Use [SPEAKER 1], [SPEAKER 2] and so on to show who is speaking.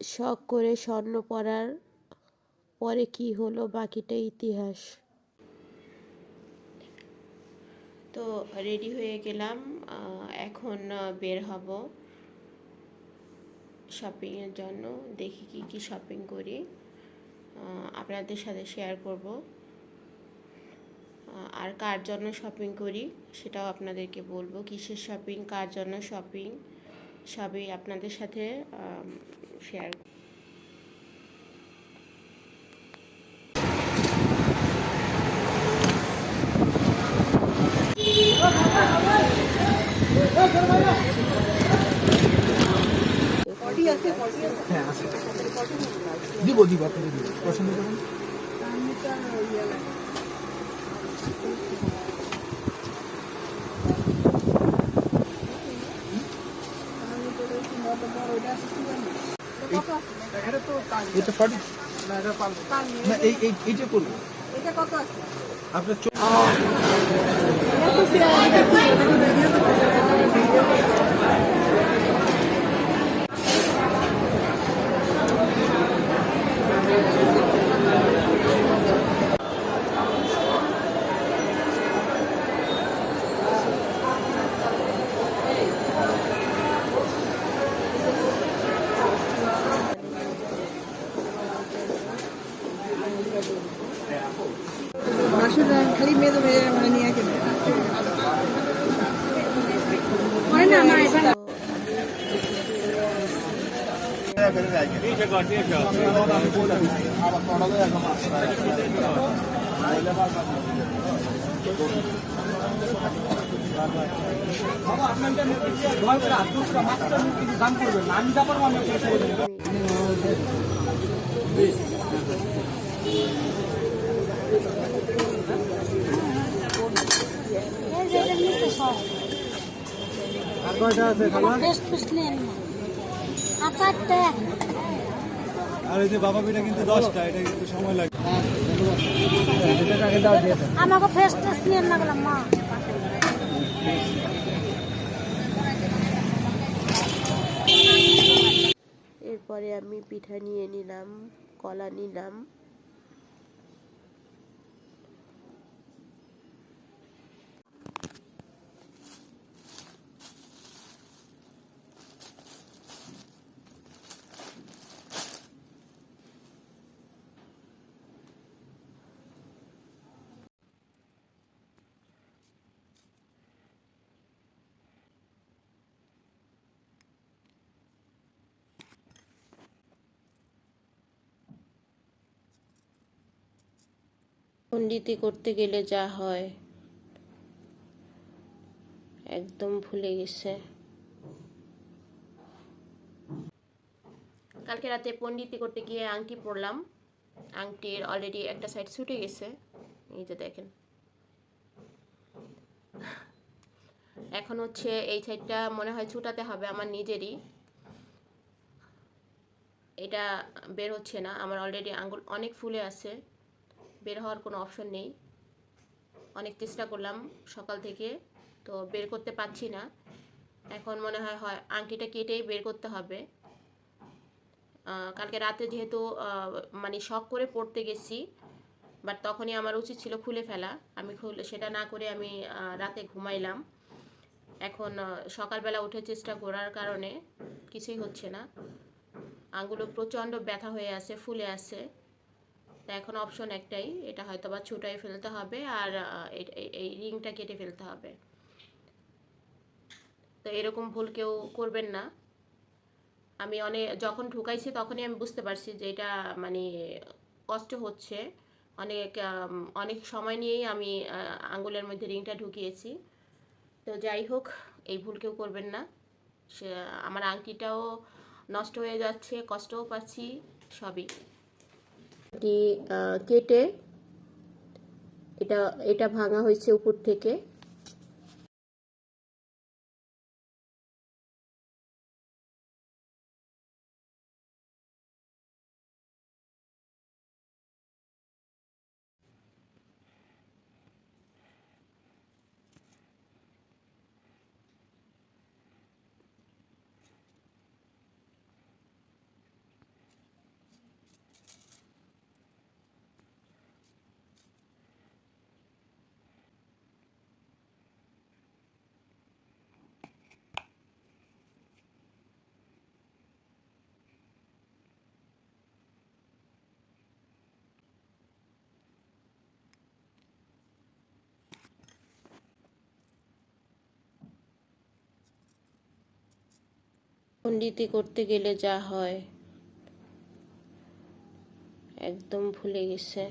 [SPEAKER 1] শখ করে স্বর্ণ পরার পরে কি হলো বাকিটা ইতিহাস? তো রেডি হয়ে গেলাম এখন বের হব শপিংয়ের জন্য। দেখি কি কি শপিং করি। আপনাদের সাথে শেয়ার করব। আর কার জন্য শপিং করি সেটাও আপনাদেরকে বলব। কিসের শপিং কার জন্য শপিং সবই আপনাদের সাথে শেয়ার
[SPEAKER 2] এটা পারি না এটা পারব না এই এই এইটা করব
[SPEAKER 3] এটা কত আছে?
[SPEAKER 2] আপনার চোখ
[SPEAKER 3] খালি মেয়ে মেয়ে মানে নিয়ে কেন হয় না মা
[SPEAKER 4] আর
[SPEAKER 2] এই যে বাবা পিঠা কিন্তু দশটা এটা কিন্তু সময় লাগে।
[SPEAKER 4] আমাকে মা।
[SPEAKER 1] এরপরে আমি পিঠা নিয়ে নিলাম কলা নিলাম। পণ্ডিতি করতে গেলে যা হয়, একদম ভুলে গেছে। কালকে রাতে পণ্ডিতি করতে গিয়ে আংটি পরলাম। আংটির অলরেডি একটা সাইড ছুটে গেছে। এই যে দেখেন। এখন হচ্ছে এই সাইডটা মনে হয় ছুটাতে হবে আমার নিজেরই। এটা বের হচ্ছে না, আমার অলরেডি আঙ্গুল অনেক ফুলে আছে। বের হওয়ার কোনো অপশন নেই। অনেক চেষ্টা করলাম সকাল থেকে, তো বের করতে পারছি না। এখন মনে হয় হয় আংটিটা কেটেই বের করতে হবে। কালকে রাতে যেহেতু মানে শখ করে পড়তে গেছি বাট তখনই আমার উচিত ছিল খুলে ফেলা। আমি খুলে, সেটা না করে আমি রাতে ঘুমাইলাম। এখন সকালবেলা উঠে চেষ্টা করার কারণে কিছুই হচ্ছে না। আঙ্গুলো প্রচণ্ড ব্যথা হয়ে আছে, ফুলে আছে। তা এখন অপশন একটাই, এটা হয়তো বা ছুটাই ফেলতে হবে আর এই- রিংটা কেটে ফেলতে হবে। তো এরকম ভুল কেউ করবেন না। আমি অনেক যখন ঢুকাইছি তখনই আমি বুঝতে পারছি যে এটা মানে কষ্ট হচ্ছে। অনেক অনেক সময় নিয়েই আমি আঙ্গুলের মধ্যে রিংটা ঢুকিয়েছি। তো যাই হোক, এই ভুল কেউ করবেন না। সে, আমার আংটিটাও নষ্ট হয়ে যাচ্ছে, কষ্টও পাচ্ছি, সবই। এটি কেটে এটা এটা ভাঙা হয়েছে উপর থেকে। পণ্ডিতি করতে গেলে যা হয় একদম ভুলে গেছে।